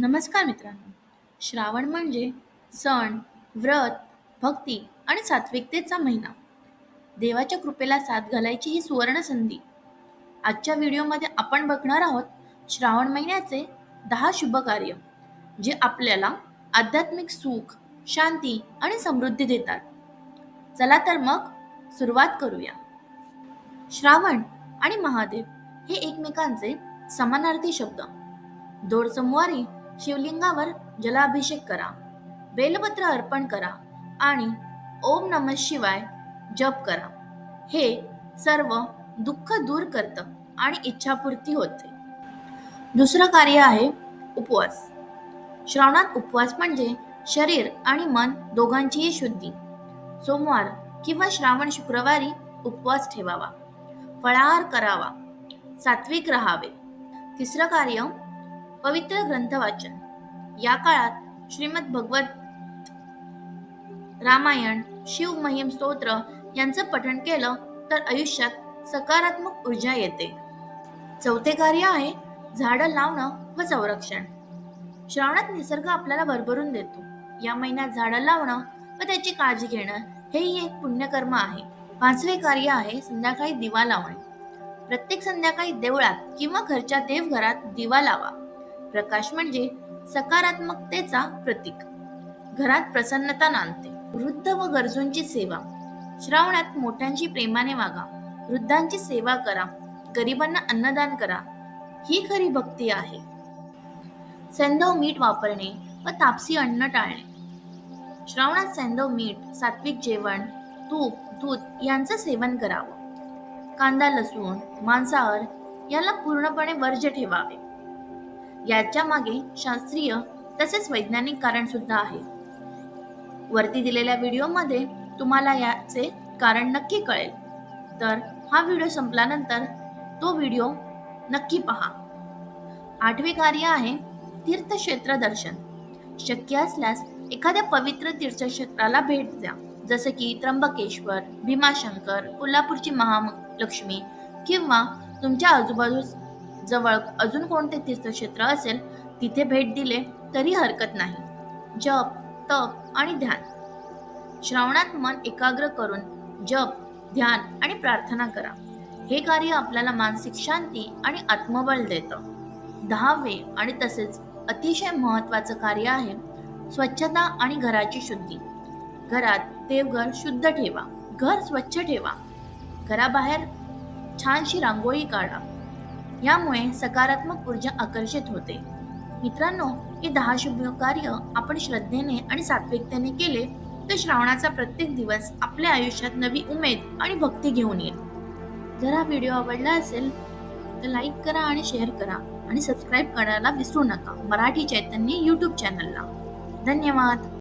नमस्कार मित्रांनो. श्रावण म्हणजे सण व्रत भक्ती आणि सात्विकतेचा महिना. देवाच्या कृपेला साथ घालायची ही सुवर्ण संधी आजच्या व्हिडिओमध्ये आपण बघणार आहोत श्रावण महिन्याचे दहा शुभ कार्य जे आपल्याला आध्यात्मिक सुख शांती आणि समृद्धी देतात. चला तर मग सुरुवात करूया. श्रावण आणि महादेव हे एकमेकांचे समानार्थी शब्द. दोड सोमवारी शिवलिंगावर जलाभिषेक करा. बेलपत्र अर्पण करा आणि ओम नम शिवाय जप करा. हे सर्व दुःख दूर करतं आणि इच्छापूर्ती होते. दुसरं कार्य आहे उपवास. श्रावणात उपवास म्हणजे शरीर आणि मन दोघांचीही शुद्धी. सोमवार किंवा श्रावण शुक्रवारी उपवास ठेवावा. फळाहार करावा. सात्विक राहावे. तिसरं कार्य पवित्र ग्रंथ वाचन या काळात श्रीमद भगवत रामायण शिव महिम स्तोत्र यांचं पठण केलं तर आयुष्यात सकारात्मक ऊर्जा येते. चौथे कार्य आहे झाडं लावणं व संरक्षण. श्रावणात निसर्ग आपल्याला भरभरून देतो. या महिन्यात झाडं लावणं व त्याची काळजी घेणं हेही एक पुण्यकर्म आहे. पाचवे कार्य आहे संध्याकाळी दिवा लावणे. प्रत्येक संध्याकाळी देवळात किंवा घरच्या देवघरात दिवा लावा. प्रकाश म्हणजे सकारात्मकतेचा प्रतीक. घरात प्रसन्नता नांदते. वृद्ध व गरजूंची सेवा. श्रावणात मोठ्यांची प्रेमाने वागा. वृद्धांची सेवा करा. गरिबांना अन्नदान करा. ही खरी भक्ती आहे. सेंधव मीठ वापरणे व तापसी अन्न टाळणे. श्रावणात सेंधव मीठ सात्विक जेवण तूप दूध यांचं सेवन करावं. कांदा लसूण मांसाहार याला पूर्णपणे वर्ज्य ठेवावे. याच्या मागे शास्त्रीय तसेच वैज्ञानिक कारण सुद्धा आहे. वरती दिलेल्या व्हिडिओमध्ये तुम्हाला याचे कारण नक्की कळेल. तर हा व्हिडिओ संपल्यानंतर तो व्हिडिओ नक्की पहा. आठवे कार्य आहे तीर्थक्षेत्र दर्शन. शक्य असल्यास एखाद्या पवित्र तीर्थक्षेत्राला भेट द्या. जसं की त्र्यंबकेश्वर भीमाशंकर कोल्हापूरची महालक्ष्मी किंवा तुमच्या आजूबाजूस जवळ अजून कोणते तीर्थक्षेत्र असेल तिथे भेट दिले तरी हरकत नाही. जप तप आणि ध्यान. श्रावणात मन एकाग्र करून जप ध्यान आणि प्रार्थना करा. हे कार्य आपल्याला मानसिक शांती आणि आत्मबळ देतं. दहावे आणि तसेच अतिशय महत्त्वाचं कार्य आहे स्वच्छता आणि घराची शुद्धी. घरात देवघर शुद्ध ठेवा. घर स्वच्छ ठेवा. घराबाहेर छानशी रांगोळी काढा. यामुळे सकारात्मक ऊर्जा आकर्षित होते. मित्रांनो हे दहा शुभ कार्य आपण श्रद्धेने आणि सात्विकतेने केले तर श्रावणाचा प्रत्येक दिवस आपल्या आयुष्यात नवी उमेद आणि भक्ती घेऊन येईल. जर हा व्हिडिओ आवडला असेल तर लाईक करा आणि शेअर करा आणि सबस्क्राईब करायला विसरू नका. मराठी चैतन्य यूट्यूब चॅनलला. धन्यवाद.